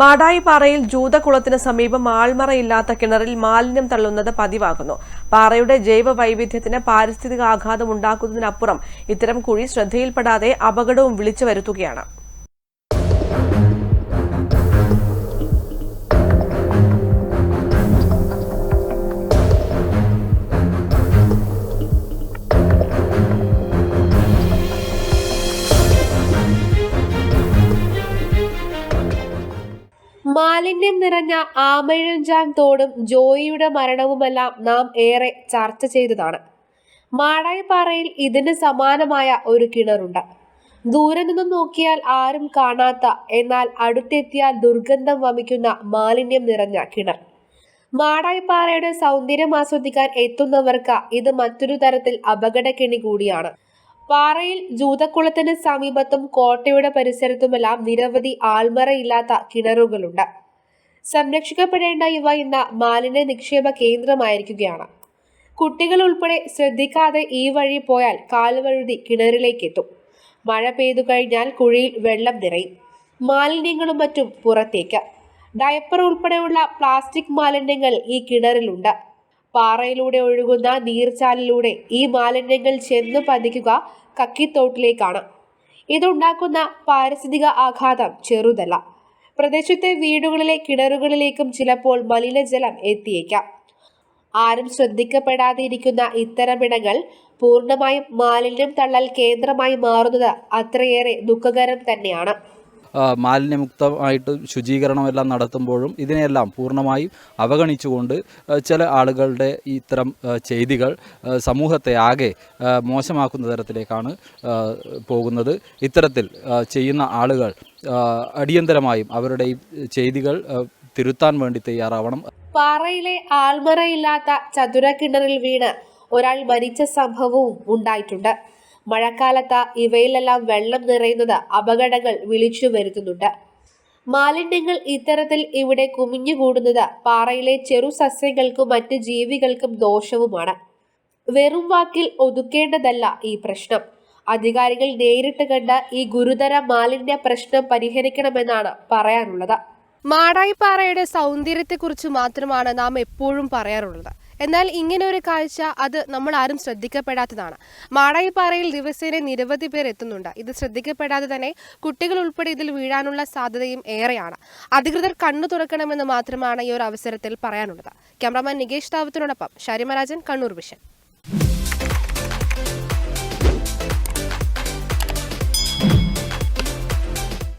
മാടായിപ്പാറയിൽ ജൂതക്കുളത്തിന് സമീപം ആൾമറയില്ലാത്ത കിണറിൽ മാലിന്യം തള്ളുന്നത് പതിവാകുന്നു. പാറയുടെ ജൈവ വൈവിധ്യത്തിന് പാരിസ്ഥിതിക ആഘാതം ഉണ്ടാക്കുന്നതിനപ്പുറം ഇത്തരം കുഴി ശ്രദ്ധയിൽപ്പെടാതെ അപകടവും വിളിച്ചു വരുത്തുകയാണ്. മാലിന്യം നിറഞ്ഞ ആമയിഴഞ്ചാൻ തോടും ജോയിയുടെ മരണവുമെല്ലാം നാം ഏറെ ചർച്ച ചെയ്തതാണ്. മാടായിപ്പാറയിൽ ഇതിന് സമാനമായ ഒരു കിണറുണ്ട്. ദൂരെ നിന്ന് നോക്കിയാൽ ആരും കാണാത്ത എന്നാൽ അടുത്തെത്തിയാൽ ദുർഗന്ധം വമിക്കുന്ന മാലിന്യം നിറഞ്ഞ കിണർ. മാടായിപ്പാറയുടെ സൗന്ദര്യം ആസ്വദിക്കാൻ എത്തുന്നവർക്ക് ഇത് മറ്റൊരു തരത്തിൽ അപകടക്കെണി കൂടിയാണ്. പാറയിൽ ജൂതക്കുളത്തിന് സമീപത്തും കോട്ടയുടെ പരിസരത്തുമെല്ലാം നിരവധി ആൽമറയില്ലാത്ത കിണറുകളുണ്ട്. സംരക്ഷിക്കപ്പെടേണ്ട ഇവ ഇന്ന് മാലിന്യ നിക്ഷേപ കേന്ദ്രമായിരിക്കുകയാണ്. കുട്ടികൾ ഉൾപ്പെടെ ശ്രദ്ധിക്കാതെ ഈ വഴി പോയാൽ കാലുവഴുതി കിണറിലേക്ക് എത്തും മഴ പെയ്തു കഴിഞ്ഞാൽ കുഴിയിൽ വെള്ളം നിറയും. മാലിന്യങ്ങളും മറ്റും പുറത്തേക്ക്. ഡയപ്പർ ഉൾപ്പെടെയുള്ള പ്ലാസ്റ്റിക് മാലിന്യങ്ങൾ ഈ കിണറിലുണ്ട്. പാറയിലൂടെ ഒഴുകുന്ന നീർച്ചാലിലൂടെ ഈ മാലിന്യങ്ങൾ ചെന്നു പതിക്കുക കക്കിത്തോട്ടിലേക്കാണ്. ഇതുണ്ടാക്കുന്ന പാരിസ്ഥിതിക ആഘാതം ചെറുതല്ല. പ്രദേശത്തെ വീടുകളിലെ കിണറുകളിലേക്കും ചിലപ്പോൾ മലിനജലം എത്തിയേക്കാം. ആരും ശ്രദ്ധിക്കപ്പെടാതെ ഇരിക്കുന്ന ഇത്തരമിടങ്ങൾ പൂർണമായും മാലിന്യം തള്ളൽ കേന്ദ്രമായി മാറുന്നത് അത്രയേറെ ദുഃഖകരം തന്നെയാണ്. മാലിന്യമുക്തമായിട്ട് ശുചീകരണമെല്ലാം നടത്തുമ്പോഴും ഇതിനെയെല്ലാം പൂർണമായും അവഗണിച്ചുകൊണ്ട് ചില ആളുകളുടെ ഇത്തരം ചെയ്തികൾ സമൂഹത്തെ ആകെ മോശമാക്കുന്ന തരത്തിലേക്കാണ് പോകുന്നത്. ഇത്തരത്തിൽ ചെയ്യുന്ന ആളുകൾ അടിയന്തരമായും അവരുടെ ഈ ചെയ്തികൾ തിരുത്താൻ വേണ്ടി തയ്യാറാവണം. പാറയിലെ ആൽമറയില്ലാത്ത ചതുര കിണറിൽ വീണ് ഒരാൾ മരിച്ച സംഭവവും ഉണ്ടായിട്ടുണ്ട്. മഴക്കാലത്ത് ഇവയിലെല്ലാം വെള്ളം നിറയുന്നത് അപകടങ്ങൾ വിളിച്ചു വരുത്തുന്നുണ്ട്. മാലിന്യങ്ങൾ ഇത്തരത്തിൽ ഇവിടെ കുമിഞ്ഞുകൂടുന്നത് പാറയിലെ ചെറു സസ്യങ്ങൾക്കും മറ്റ് ജീവികൾക്കും ദോഷവുമാണ്. വെറും വാക്കിൽ ഒതുക്കേണ്ടതല്ല ഈ പ്രശ്നം. അധികാരികൾ നേരിട്ട് കണ്ട് ഈ ഗുരുതര മാലിന്യ പ്രശ്നം പരിഹരിക്കണമെന്നാണ് പറയാനുള്ളത്. മാടായിപ്പാറയുടെ സൗന്ദര്യത്തെക്കുറിച്ച് മാത്രമാണ് നാം എപ്പോഴും പറയാറുള്ളത്. എന്നാൽ ഇങ്ങനെ ഒരു കാഴ്ച അത് നമ്മൾ ആരും ശ്രദ്ധിക്കപ്പെടാത്തതാണ്. മാടായിപ്പാറയിൽ ദിവസേന നിരവധി പേർ എത്തുന്നുണ്ട്. ഇത് ശ്രദ്ധിക്കപ്പെടാതെ തന്നെ കുട്ടികൾ ഉൾപ്പെടെ ഇതിൽ വീഴാനുള്ള സാധ്യതയും ഏറെയാണ്. അധികൃതർ കണ്ണു തുറക്കണമെന്ന് മാത്രമാണ് ഈ ഒരു അവസരത്തിൽ പറയാനുള്ളത്. ക്യാമറാമാൻ നികേഷ് താവത്തിനോടൊപ്പം ശരിമരാജൻ കണ്ണൂർ വിഷൻ.